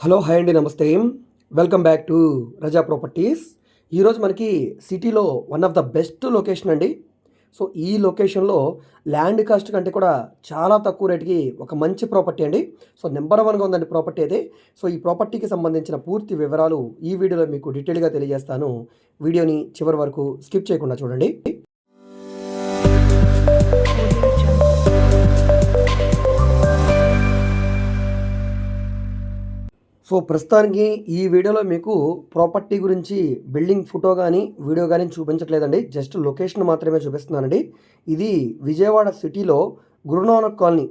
Hello hi అండి నమస్తే. Welcome back to Raza properties ఈరోజు మనకి సిటీలో one of the best location అండి. సో ఈ లొకేషన్లో ల్యాండ్ కాస్ట్ కంటే కూడా చాలా తక్కువ రేటుకి ఒక మంచి ప్రాపర్టీ అండి. సో నెంబర్ వన్గా ఉందండి ప్రాపర్టీ అయితే. సో ఈ ప్రాపర్టీకి సంబంధించిన పూర్తి వివరాలు ఈ వీడియోలో మీకు డీటెయిల్గా తెలియజేస్తాను. వీడియోని చివరి వరకు స్కిప్ చేయకుండా చూడండి. సో ప్రస్తుతానికి ఈ వీడియోలో మీకు ప్రాపర్టీ గురించి బిల్డింగ్ ఫోటో కానీ వీడియో కానీ చూపించట్లేదండి. జస్ట్ లొకేషన్ మాత్రమే చూపిస్తున్నానండి. ఇది విజయవాడ సిటీలో గురునానక్ కాలనీ.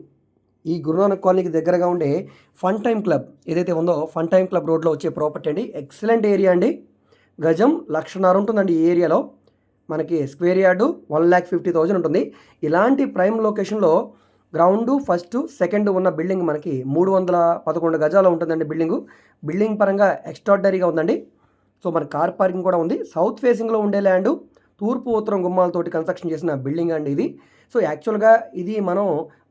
ఈ గురునానక్ కాలనీకి దగ్గరగా ఉండే ఫన్ టైమ్ క్లబ్. ఏదైతే ఉందో ఫన్ టైమ్ క్లబ్ రోడ్లో వచ్చే ప్రాపర్టీ అండి. ఎక్సలెంట్ ఏరియా అండి. గజం లక్షన్నర ఉంటుందండి ఈ ఏరియాలో. మనకి square yard one lakh fifty thousand ఉంటుంది. ఇలాంటి ప్రైమ్ లొకేషన్లో గ్రౌండ్ ఫస్ట్ సెకండ్ ఉన్న బిల్డింగ్ మనకి మూడు వందల పదకొండు గజాలు ఉంటుందండి బిల్డింగు. బిల్డింగ్ పరంగా ఎక్స్ట్రాడనరీగా ఉందండి. సో మన కార్ పార్కింగ్ కూడా ఉంది. సౌత్ ఫేసింగ్లో ఉండే ల్యాండ్ తూర్పు ఉత్తరం గుమ్మాలతోటి కన్స్ట్రక్షన్ చేసిన బిల్డింగ్ అండి ఇది. సో యాక్చువల్గా ఇది మనం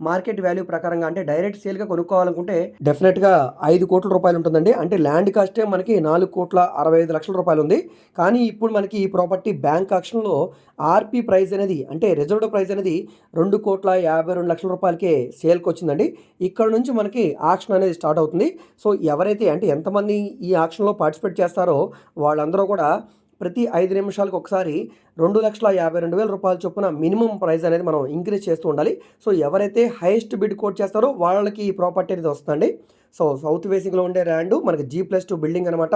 మార్కెట్ వాల్యూ ప్రకారంగా అంటే డైరెక్ట్ సేల్గా కొనుక్కోవాలనుకుంటే డెఫినెట్గా ఐదు కోట్ల రూపాయలు ఉంటుందండి. అంటే ల్యాండ్ కాస్టే మనకి నాలుగు కోట్ల అరవై ఐదు లక్షల రూపాయలు ఉంది. కానీ ఇప్పుడు మనకి ఈ ప్రాపర్టీ బ్యాంక్ ఆక్షన్లో ఆర్పీ ప్రైస్ అనేది అంటే రిజర్వ్డ్ ప్రైస్ అనేది రెండు కోట్ల యాభై రెండు లక్షల రూపాయలకే సేల్కి వచ్చిందండి. ఇక్కడ నుంచి మనకి ఆక్షన్ అనేది స్టార్ట్ అవుతుంది. సో ఎవరైతే అంటే ఎంతమంది ఈ ఆక్షన్లో పార్టిసిపేట్ చేస్తారో వాళ్ళందరూ కూడా ప్రతి ఐదు నిమిషాలకు ఒకసారి రెండు లక్షల యాభై రెండు వేల రూపాయల చొప్పున మినిమం ప్రైస్ అనేది మనం ఇంక్రీజ్ చేస్తూ ఉండాలి. సో ఎవరైతే హైయెస్ట్ బిడ్ కోట్ చేస్తారో వాళ్ళకి ఈ ప్రాపర్టీ అనేది వస్తుందండి. సో సౌత్ ఫేసింగ్లో ఉండే ర్యాండు మనకి జీ ప్లస్ టూ బిల్డింగ్ అనమాట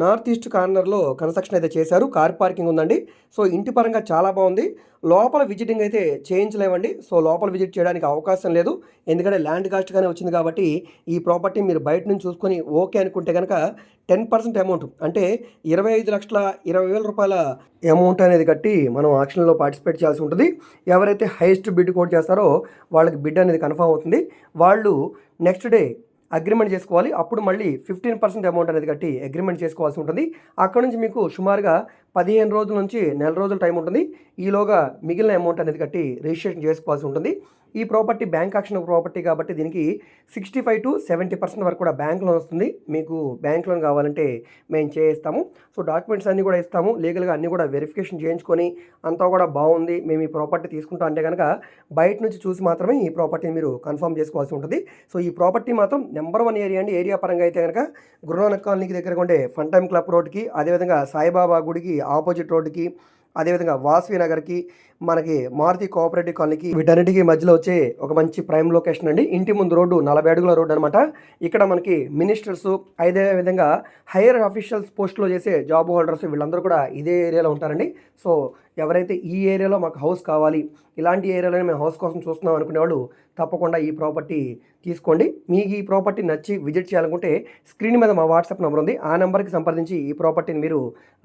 నార్త్ ఈస్ట్ కార్నర్లో కన్స్ట్రక్షన్ అయితే చేశారు. కార్ పార్కింగ్ ఉందండి. సో ఇంటి పరంగా చాలా బాగుంది. లోపల విజిటింగ్ అయితే చేయించలేమండి. సో లోపల విజిట్ చేయడానికి అవకాశం లేదు. ఎందుకంటే ల్యాండ్ కాస్ట్గానే వచ్చింది కాబట్టి ఈ ప్రాపర్టీ మీరు బయట నుంచి చూసుకొని ఓకే అనుకుంటే కనుక టెన్ పర్సెంట్ అమౌంట్ అంటే ఇరవై ఐదు లక్షల ఇరవై వేల రూపాయల అమౌంట్ అనేది కట్టి మనం ఆక్షన్లో పార్టిసిపేట్ చేయాల్సి ఉంటుంది. ఎవరైతే హైయెస్ట్ బిడ్ కోట్ చేస్తారో వాళ్ళకి బిడ్ అనేది కన్ఫర్మ్ అవుతుంది. వాళ్ళు నెక్స్ట్ డే అగ్రిమెంట్ చేసుకోవాలి. అప్పుడు మళ్ళీ ఫిఫ్టీన్ పర్సెంట్ అమౌంట్ అనేది కట్టి అగ్రిమెంట్ చేసుకోవాల్సి ఉంటుంది. అక్కడ నుంచి మీకు సుమారుగా పదిహేను రోజుల నుంచి నెల రోజుల టైం ఉంటుంది. ఈలోగా మిగిలిన అమౌంట్ అనేది కట్టి రిజిస్ట్రేషన్ చేసుకోవాల్సి ఉంటుంది. ఈ ప్రాపర్టీ బ్యాంక్ యాక్షన్ ప్రాపర్టీ కాబట్టి దీనికి sixty five to seventy percent వరకు కూడా బ్యాంక్ లోన్ వస్తుంది. మీకు బ్యాంక్ లోన్ కావాలంటే మేము చేయిస్తాము. సో డాక్యుమెంట్స్ అన్నీ కూడా ఇస్తాము. లీగల్గా అన్నీ కూడా వెరిఫికేషన్ చేయించుకొని అంతా కూడా బాగుంది. మేము ఈ ప్రాపర్టీ తీసుకుంటాం అంటే కనుక బయట నుంచి చూసి మాత్రమే ఈ ప్రాపర్టీని మీరు కన్ఫర్మ్ చేసుకోవాల్సి ఉంటుంది. సో ఈ ప్రాపర్టీ మాత్రం నెంబర్ వన్ ఏరియా అండి. ఏరియా పరంగా అయితే కనుక గురునానక్ కాలనీకి దగ్గరగా ఉండే ఫన్ టైమ్ క్లబ్ రోడ్కి అదేవిధంగా సాయిబాబా గుడికి ఆపోజిట్ రోడ్డుకి అదేవిధంగా వాసవి నగర్కి మనకి మారుతి కోఆపరేటివ్ కాలనీకి వీటన్నిటికీ మధ్యలో వచ్చే ఒక మంచి ప్రైమ్ లొకేషన్ అండి. ఇంటి ముందు రోడ్డు నలభై అడుగుల రోడ్డు అనమాట ఇక్కడ మనకి మినిస్టర్స్ అదే విధంగా హైయర్ అఫీషియల్స్ పోస్ట్లో చేసే జాబ్ హోల్డర్స్ వీళ్ళందరూ కూడా ఇదే ఏరియాలో ఉంటారండి. సో ఎవరైతే ఈ ఏరియాలో మాకు హౌస్ కావాలి ఇలాంటి ఏరియాలోనే మేము హౌస్ కోసం చూస్తున్నాం అనుకునే వాళ్ళు తప్పకుండా ఈ ప్రాపర్టీ తీసుకోండి. మీకు ఈ ప్రాపర్టీ నచ్చి విజిట్ చేయాలనుకుంటే స్క్రీన్ మీద మా వాట్సాప్ నెంబర్ ఉంది. ఆ నెంబర్కి సంప్రదించి ఈ ప్రాపర్టీని మీరు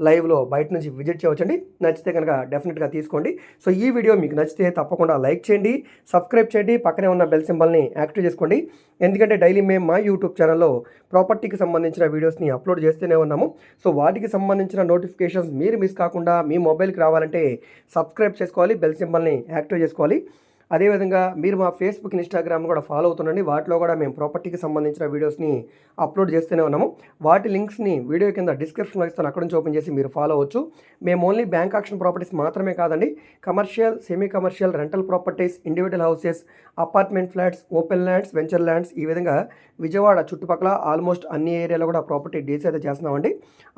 లైవ్లో బయట నుంచి విజిట్ చేయవచ్చండి. నచ్చితే కనుక డెఫినెట్గా తీసుకోండి. సో ఈ వీడియో మీకు నచ్చితే తప్పకుండా లైక్ చేయండి సబ్స్క్రైబ్ చేయండి పక్కనే ఉన్న బెల్ సింబల్ని యాక్టివ్ చేసుకోండి. ఎందుకంటే డైలీ మేము మా యూట్యూబ్ ఛానల్లో ప్రాపర్టీకి సంబంధించిన వీడియోస్ని అప్లోడ్ చేస్తూనే ఉన్నాము. సో వాటికి సంబంధించిన నోటిఫికేషన్స్ మీరు మిస్ కాకుండా మీ మొబైల్కి రావాలంటే సబ్స్క్రైబ్ చేసుకోవాలి బెల్ సింబల్ని యాక్టివ్ చేసుకోవాలి. అదేవిధంగా మీరు మా ఫేస్బుక్ ఇన్స్టాగ్రామ్ కూడా ఫాలో అవుతుండండి. వాటిలో కూడా మేము ప్రాపర్టీకి సంబంధించిన వీడియోస్ని అప్లోడ్ చేస్తూనే ఉన్నాము. వాటి లింక్స్ని వీడియో కింద డిస్క్రిప్షన్లో ఇస్తాను. అక్కడ నుంచి ఓపెన్ చేసి మీరు ఫాలో అవ్వచ్చు. మేము ఓన్లీ బ్యాంక్ ఆక్షన్ ప్రాపర్టీస్ మాత్రమే కాదండి commercial semi commercial rental properties individual houses apartment flats open lands venture lands ఈ విధంగా విజయవాడ చుట్టుపక్కల ఆల్మోస్ట్ అన్ని ఏరియాలో కూడా ప్రాపర్టీ డీల్స్ అయితే చేస్తున్నామండి.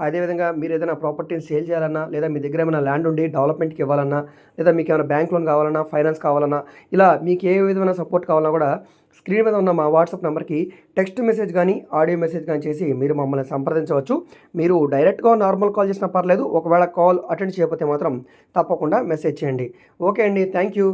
అదేవిధంగా మీరు ఏదైనా ప్రాపర్టీని సేల్ చేయాలన్నా లేదా మీ దగ్గర ఏమైనా ల్యాండ్ ఉండి డెవలప్మెంట్కి ఇవ్వాలన్నా లేదా మీకు ఏమైనా బ్యాంక్ లోన్ కావాలన్నా ఫైనాన్స్ కావాలన్నా ఇలా మీకు ఏ విధమైన సపోర్ట్ కావాలన్నా కూడా స్క్రీన్ మీద ఉన్న మా వాట్సాప్ నెంబర్కి టెక్స్ట్ మెసేజ్ కానీ ఆడియో మెసేజ్ కానీ చేసి మీరు మమ్మల్ని సంప్రదించవచ్చు. మీరు డైరెక్ట్గా నార్మల్ కాల్ చేసినా పర్లేదు ఒకవేళ కాల్ అటెండ్ చేయకపోతే మాత్రం తప్పకుండా మెసేజ్ చేయండి. ఓకే అండి థ్యాంక్ యూ